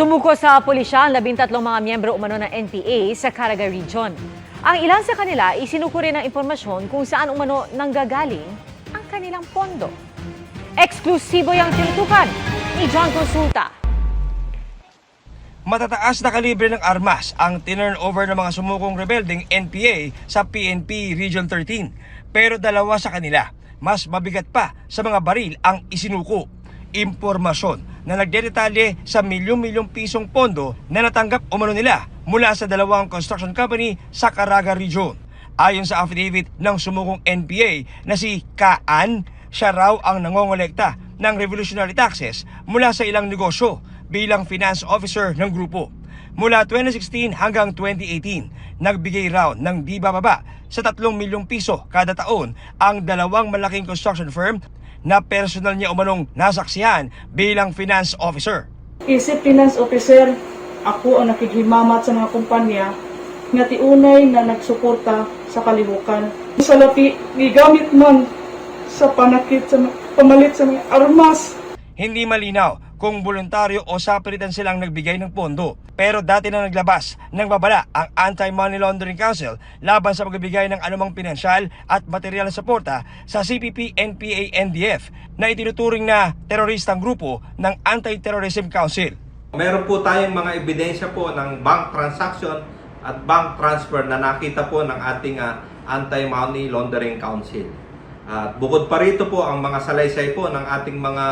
Sumuko sa pulisya ang labintatlong mga miyembro umano ng NPA sa Caraga Region. Ang ilan sa kanila isinuko rin ng impormasyon kung saan umano nanggagaling ang kanilang pondo. Eksklusibo yung tinutukan ni John Consulta. Matataas na kalibre ng armas ang tinurn over ng mga sumukong rebelding NPA sa PNP Region 13. Pero dalawa sa kanila, mas mabigat pa sa mga baril ang isinuko. Impormasyon na nagdedetalye sa milyong-milyong pisong pondo na natanggap umano nila mula sa dalawang construction company sa Caraga Region. Ayon sa affidavit ng sumukong NPA na si Kaan, siya raw ang nangongolekta ng revolutionary taxes mula sa ilang negosyo bilang finance officer ng grupo. Mula 2016 hanggang 2018, nagbigay raw ng di bababa sa 3 milyong piso kada taon ang dalawang malaking construction firm na personal niya umanong nasaksihan bilang finance officer. Isip finance officer, ako ang nakighimamat sa mga kumpanya nga tiunay na nagsuporta sa kalibukan. Sa lapi, gigamit man sa panakit sa pamalit sa mga armas. Hindi malinaw kung voluntaryo o sapilitan silang nagbigay ng pondo. Pero dati na naglabas ng babala ang Anti-Money Laundering Council laban sa pagbibigay ng anumang pinansyal at material na suporta sa CPP, NPA, NDF na itinuturing na teroristang grupo ng Anti-Terrorism Council. Meron po tayong mga ebidensya po ng bank transaction at bank transfer na nakita po ng ating ah, Anti-Money Laundering Council. At bukod pa rito po ang mga salaysay po ng ating mga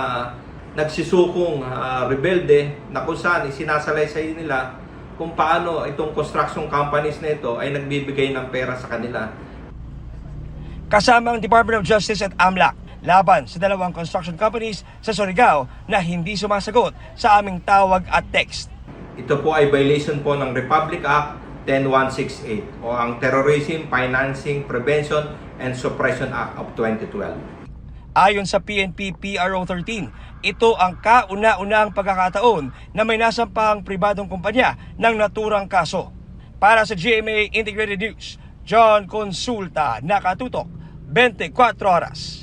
nagsisukong ah, rebelde na kung saan isinasalaysay nila kung paano itong construction companies na ito ay nagbibigay ng pera sa kanila Kasama ang Department of Justice at AMLAC laban sa dalawang construction companies sa Surigao na hindi sumasagot sa aming tawag at text. Ito po ay violation po ng Republic Act 10168 o ang Terrorism Financing Prevention and Suppression Act of 2012. Ayon sa PNP PRO 13, ito ang kauna-unang pagkakataon na may nasampang pribadong kumpanya ng naturang kaso. Para sa GMA Integrated News, John Consulta, Nakatutok, 24 Oras.